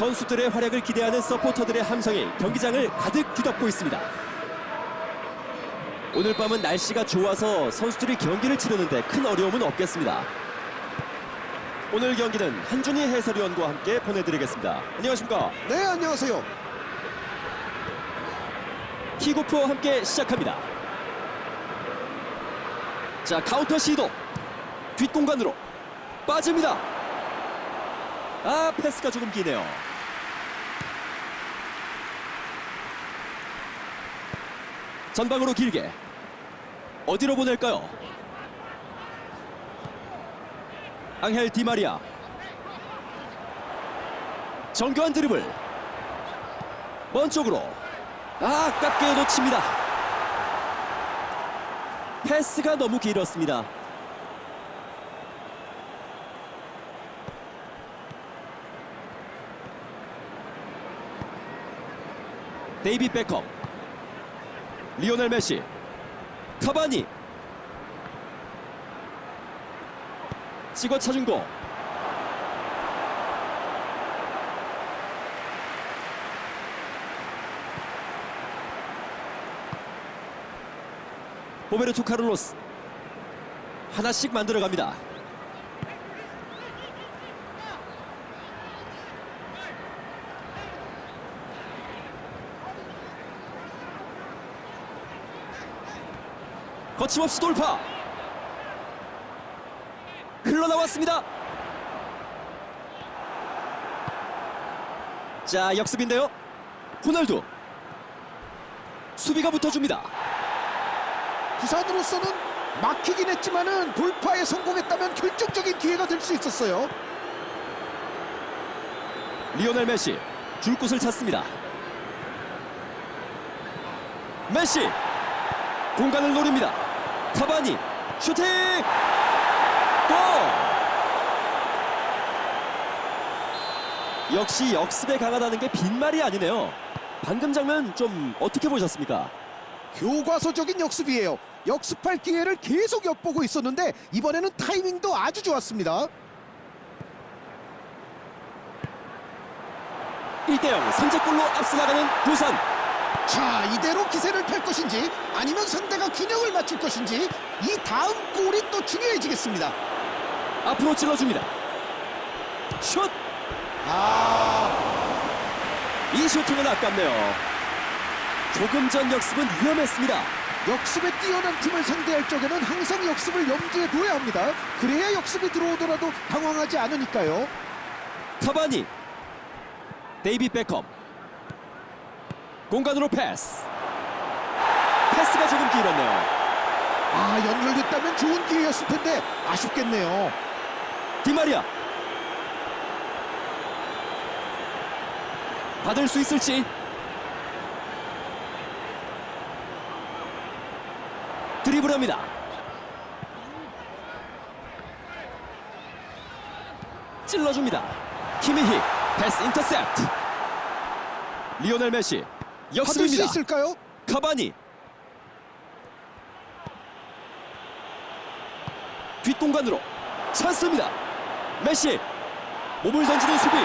선수들의 활약을 기대하는 서포터들의 함성이 경기장을 가득 뒤덮고 있습니다. 오늘 밤은 날씨가 좋아서 선수들이 경기를 치르는데 큰 어려움은 없겠습니다. 오늘 경기는 한준희 해설위원과 함께 보내드리겠습니다. 안녕하십니까? 네, 안녕하세요. 킥오프와 함께 시작합니다. 자 카운터 시도 뒷공간으로 빠집니다. 아 패스가 조금 기네요. 전방으로 길게 어디로 보낼까요? 앙헬 디마리아 정교한 드리블 먼 쪽으로 아, 아깝게 놓칩니다. 패스가 너무 길었습니다. 데이비 베컴 리오넬 메시 카바니 찍어 차준 공 호베르토 카를로스 하나씩 만들어갑니다. 거침없이 돌파 흘러나왔습니다. 자 역습인데요. 호날두 수비가 붙어줍니다. 부산으로서는 막히긴 했지만은 돌파에 성공했다면 결정적인 기회가 될 수 있었어요. 리오넬 메시 줄 곳을 찾습니다. 메시 공간을 노립니다. 카바니 슈팅 골! 역시 역습에 강하다는 게 빈말이 아니네요. 방금 장면 좀 어떻게 보셨습니까? 교과서적인 역습이에요. 역습할 기회를 계속 엿보고 있었는데 이번에는 타이밍도 아주 좋았습니다. 1대0 선제골로 앞서 나가는 부산 자, 이대로 기세를 펼 것인지 아니면 상대가 균형을 맞출 것인지 이 다음 골이 또 중요해지겠습니다. 앞으로 찔러줍니다. 슛! 아, 이 슈팅은 아깝네요. 조금 전 역습은 위험했습니다. 역습에 뛰어난 팀을 상대할 적에는 항상 역습을 염두에 둬야 합니다. 그래야 역습이 들어오더라도 당황하지 않으니까요. 카바니 데이비 베컴 공간으로 패스. 패스가 조금 길었네요. 아, 연결됐다면 좋은 기회였을 텐데 아쉽겠네요. 디마리아. 받을 수 있을지. 드리블합니다. 찔러줍니다. 키미히. 패스 인터셉트. 리오넬 메시 받을 수 역습입니다. 있을까요? 카바니. 뒷공간으로 찬스입니다. 메시. 몸을 던지는 수비.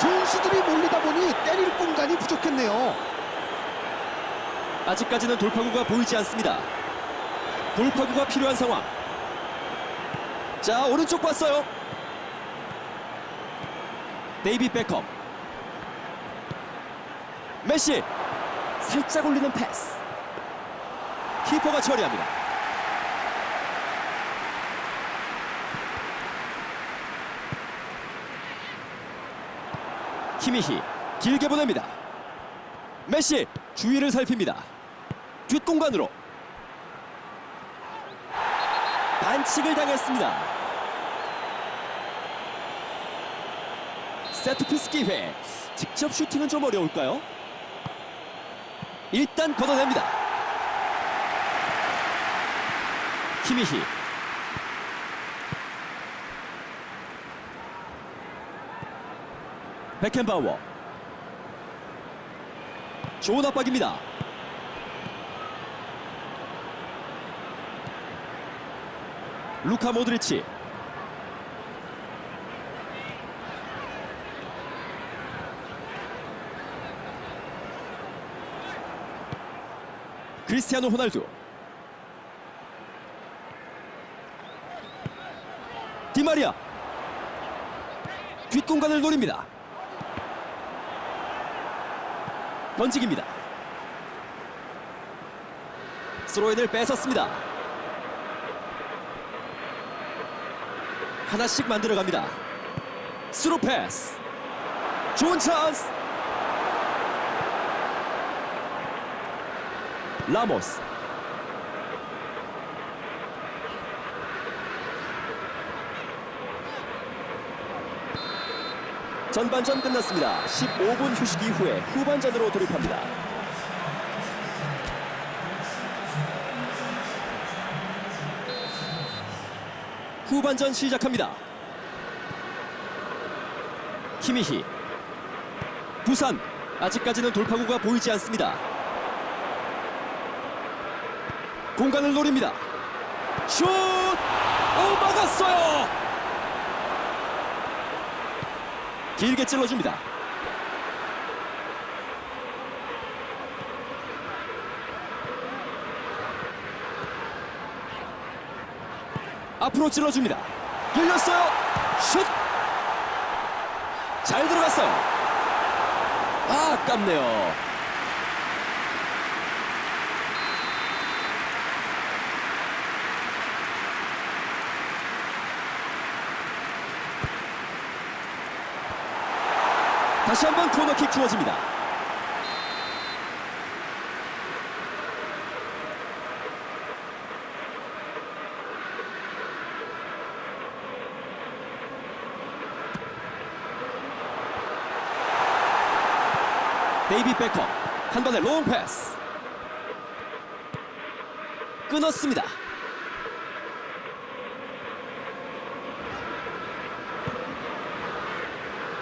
선수들이 몰리다 보니 때릴 공간이 부족했네요. 아직까지는 돌파구가 보이지 않습니다. 돌파구가 필요한 상황. 자 오른쪽 봤어요. 데이비 베컴 메시 살짝 올리는 패스. 키퍼가 처리합니다. 키미히 길게 보냅니다. 메시 주위를 살핍니다. 뒷공간으로 반칙을 당했습니다. 세트피스 기회. 직접 슈팅은 좀 어려울까요? 일단 걷어냅니다. 키미히. 베켄바워. 좋은 압박입니다. 루카 모드리치 크리스티아노 호날두. 디마리아. 뒷공간을 노립니다. 던지기입니다. 스로인을 뺏었습니다. 하나씩 만들어갑니다. 스루 패스. 좋은 찬스 라모스. 전반전 끝났습니다. 15분 휴식 이후에 후반전으로 돌입합니다. 후반전 시작합니다. 키미히. 부산. 아직까지는 돌파구가 보이지 않습니다 공간을 노립니다. 슛! 오 막았어요! 길게 찔러줍니다. 앞으로 찔러줍니다. 열렸어요. 슛! 잘 들어갔어요. 아 아깝네요 다시 한번 코너킥 주어집니다. 데이비 베커 한 번의 롱 패스 끊었습니다.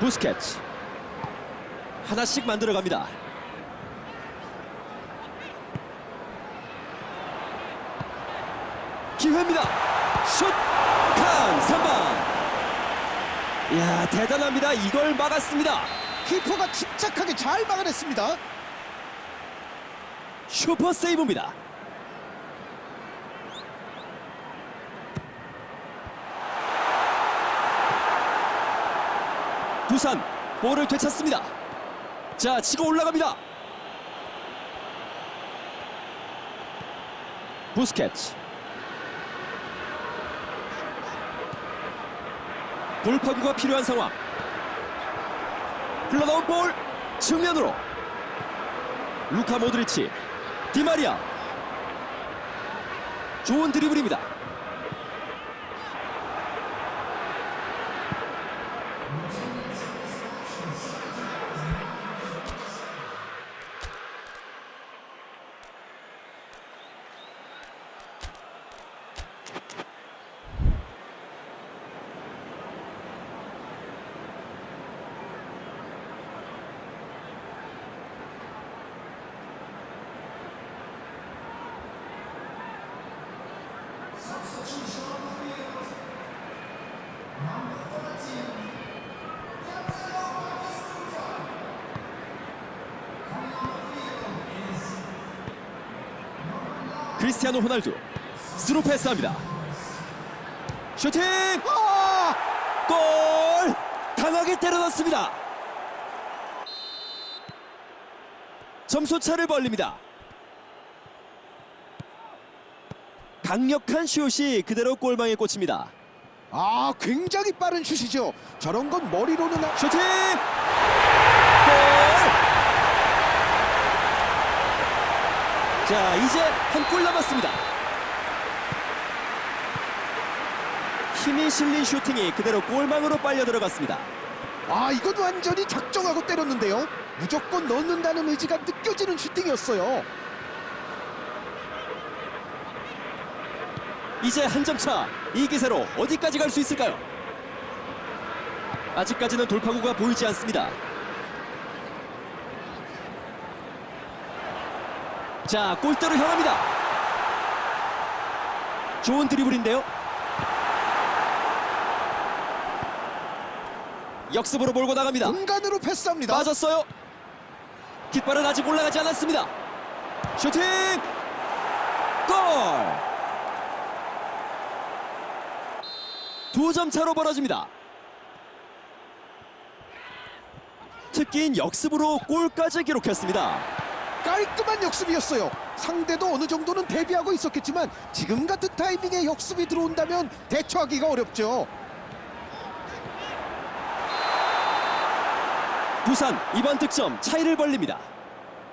부스케츠 하나씩 만들어갑니다. 기회입니다. 슛! 칸! 3번! 이야, 대단합니다. 이걸 막았습니다. 키퍼가 침착하게 잘 막아냈습니다. 슈퍼 세이브입니다. 부산 볼을 되찾습니다. 자, 치고 올라갑니다. 부스케츠 돌파구가 필요한 상황. 흘러나온 볼 측면으로 루카 모드리치 디마리아 좋은 드리블입니다. 크리스티아노 호날두 스루 패스합니다. 슈팅! 아! 골! 강하게 때려 넣습니다. 점수 차를 벌립니다. 강력한 슛이 그대로 골망에 꽂힙니다. 아, 굉장히 빠른 슛이죠. 저런 건 머리로는 아- 슈팅! 골! 자, 이제 한 골 남았습니다. 힘이 실린 슈팅이 그대로 골망으로 빨려 들어갔습니다. 아, 이건 완전히 작정하고 때렸는데요. 무조건 넣는다는 의지가 느껴지는 슈팅이었어요. 이제 한 점 차. 이 기세로 어디까지 갈 수 있을까요? 아직까지는 돌파구가 보이지 않습니다. 자, 골대로 향합니다. 좋은 드리블인데요. 역습으로 몰고 나갑니다. 공간으로 패스합니다. 빠졌어요. 깃발은 아직 올라가지 않았습니다. 슈팅! 골! 두 점 차로 벌어집니다. 특기인 역습으로 골까지 기록했습니다. 깔끔한 역습이었어요. 상대도 어느 정도는 대비하고 있었겠지만 지금 같은 타이밍에 역습이 들어온다면 대처하기가 어렵죠. 부산 이번 득점 차이를 벌립니다.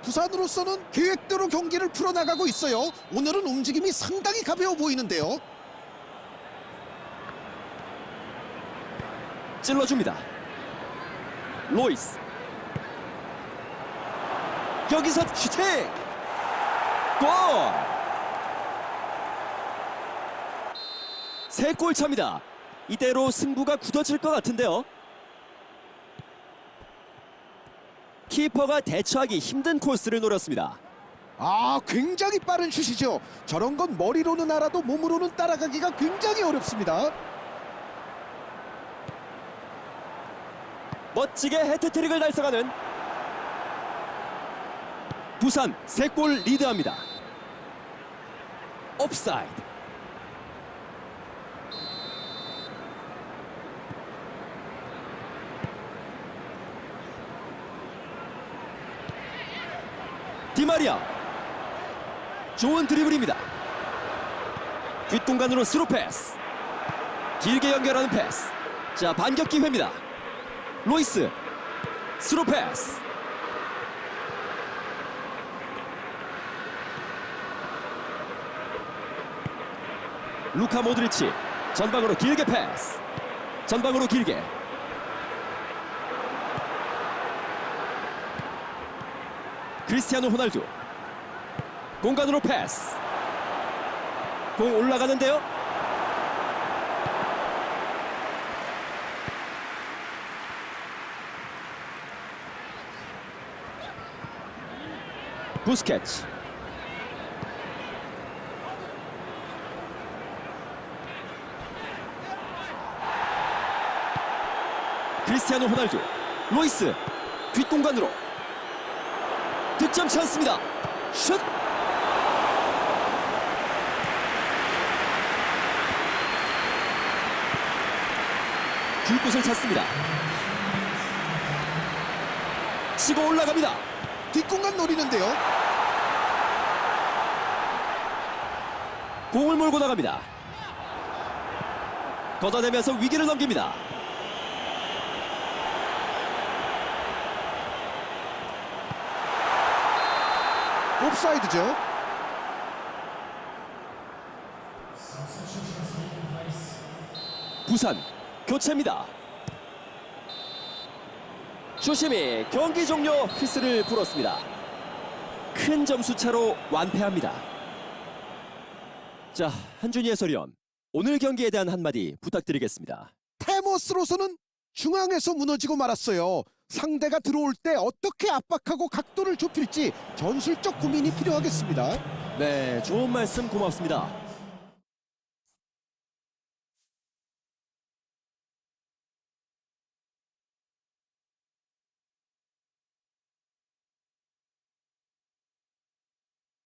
부산으로서는 계획대로 경기를 풀어나가고 있어요. 오늘은 움직임이 상당히 가벼워 보이는데요. 찔러줍니다. 로이스. 여기서 슈팅! 골! 세골 차입니다. 이대로 승부가 굳어질 것 같은데요. 키퍼가 대처하기 힘든 코스를 노렸습니다. 아, 굉장히 빠른 슛이죠. 저런 건 머리로는 알아도 몸으로는 따라가기가 굉장히 어렵습니다. 멋지게 해트트릭을 달성하는 부산 세 골 리드합니다. 옵사이드. 디마리아 좋은 드리블입니다. 뒷공간으로 스루 패스. 길게 연결하는 패스. 자 반격 기회입니다. 로이스 스루 패스. 루카 모드리치 전방으로 길게 패스. 전방으로 길게. 크리스티아노 호날두. 공간으로 패스. 공 올라가는데요 부스케츠. 크리스티아노 호날두 로이스 뒷공간으로 득점 찬스입니다. 슛! 줄 곳을 찾습니다. 치고 올라갑니다. 뒷공간 노리는데요. 공을 몰고 나갑니다. 걷어내면서 위기를 넘깁니다. 옵사이드죠. 부산 교체입니다. 조심히 경기 종료 휘슬을 불었습니다. 큰 점수 차로 완패합니다. 자, 한준희 해설위원. 오늘 경기에 대한 한마디 부탁드리겠습니다. 테모스로서는 중앙에서 무너지고 말았어요. 상대가 들어올 때 어떻게 압박하고 각도를 좁힐지 전술적 고민이 필요하겠습니다. 네, 좋은 말씀 고맙습니다.